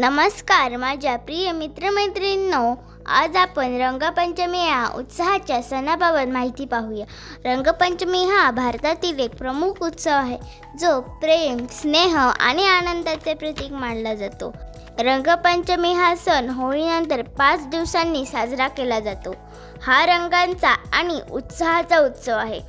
नमस्कार माझ्या प्रिय मित्रमैत्रिणींनो आज आपण रंगपंचमी या उत्साहाच्या सणाबाबत माहिती पाहूया. रंगपंचमी हा भारतातील एक प्रमुख उत्सव आहे जो प्रेम स्नेह आणि आनंदाचे प्रतीक मानला जातो. रंगपंचमी हा सण होळीनंतर पाच दिवसांनी साजरा केला जातो. हा रंगांचा आणि उत्साहाचा उत्सव आहे.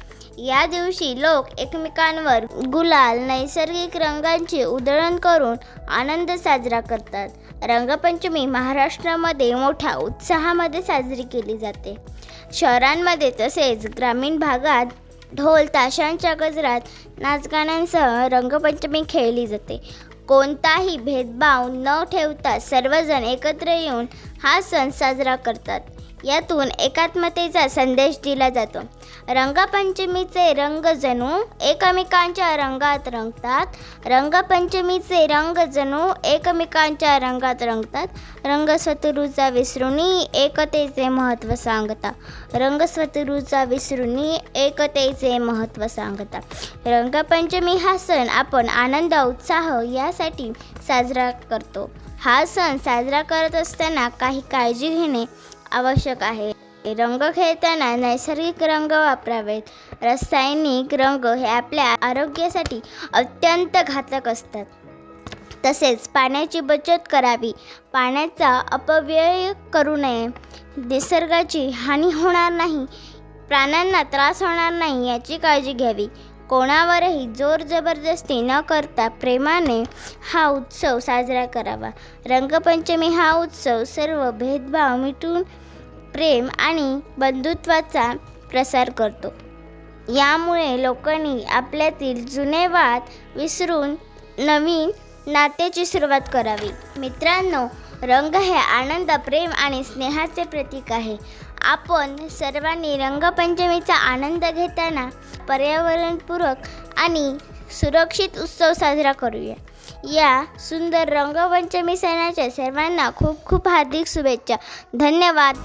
या दिवशी लोक एकमेकांवर गुलाल नैसर्गिक रंगांची उधळण करून आनंद साजरा करतात. रंगपंचमी महाराष्ट्रामध्ये मोठ्या उत्साहामध्ये साजरी केली जाते. शहरांमध्ये तसेच ग्रामीण भागात ढोल ताशांच्या गजरात नाचगाण्यांसह रंगपंचमी खेळली जाते. कोणताही भेदभाव न ठेवता सर्वजण एकत्र येऊन हा सण साजरा करतात. यातून एकात्मतेचा संदेश दिला जातो. रंगपंचमीचे रंग जणू एकमेकांच्या रंगात रंगतात. रंगपंचमीचे रंग जणू एकमेकांच्या रंगात रंगतात. रंगस्वतरूचा विसरुनी एकतेचे महत्त्व सांगता. रंगस्वतरूचा विसरुनी एकतेचे महत्त्व सांगता. रंगपंचमी हा सण आपण आनंद उत्साह यासाठी साजरा करतो. हा सण साजरा करत असताना काही काळजी घेणे आवश्यक आहे. रंग खेळताना नैसर्गिक रंग वापरावेत. रासायनिक रंग हे आपल्या आरोग्यासाठी अत्यंत घातक असतात. तसेच पाण्याची बचत करावी. पाण्याचा अपव्यय करू नये. निसर्गाची हानी होणार नाही. प्राण्यांना त्रास होणार नाही याची काळजी घ्यावी. कोणावरही जोर जबरदस्ती न करता प्रेमाने हा उत्सव साजरा करावा. रंगपंचमी हा उत्सव सर्व भेदभाव मिटून प्रेम आणि बंधुत्वाचा प्रसार करतो. यामुळे लोकांनी आपल्यातील जुने वाद विसरून नवीन नात्याची सुरुवात करावी. मित्रांनो रंग हे आनंद प्रेम आणि स्नेहाचे प्रतीक आहे. आपण सर्वांनी रंगपंचमीचा आनंद घेताना पर्यावरणपूरक आणि सुरक्षित उत्सव साजरा करूया. या सुंदर रंगपंचमी सणाच्या सर्वांना खूप खूप हार्दिक शुभेच्छा. धन्यवाद.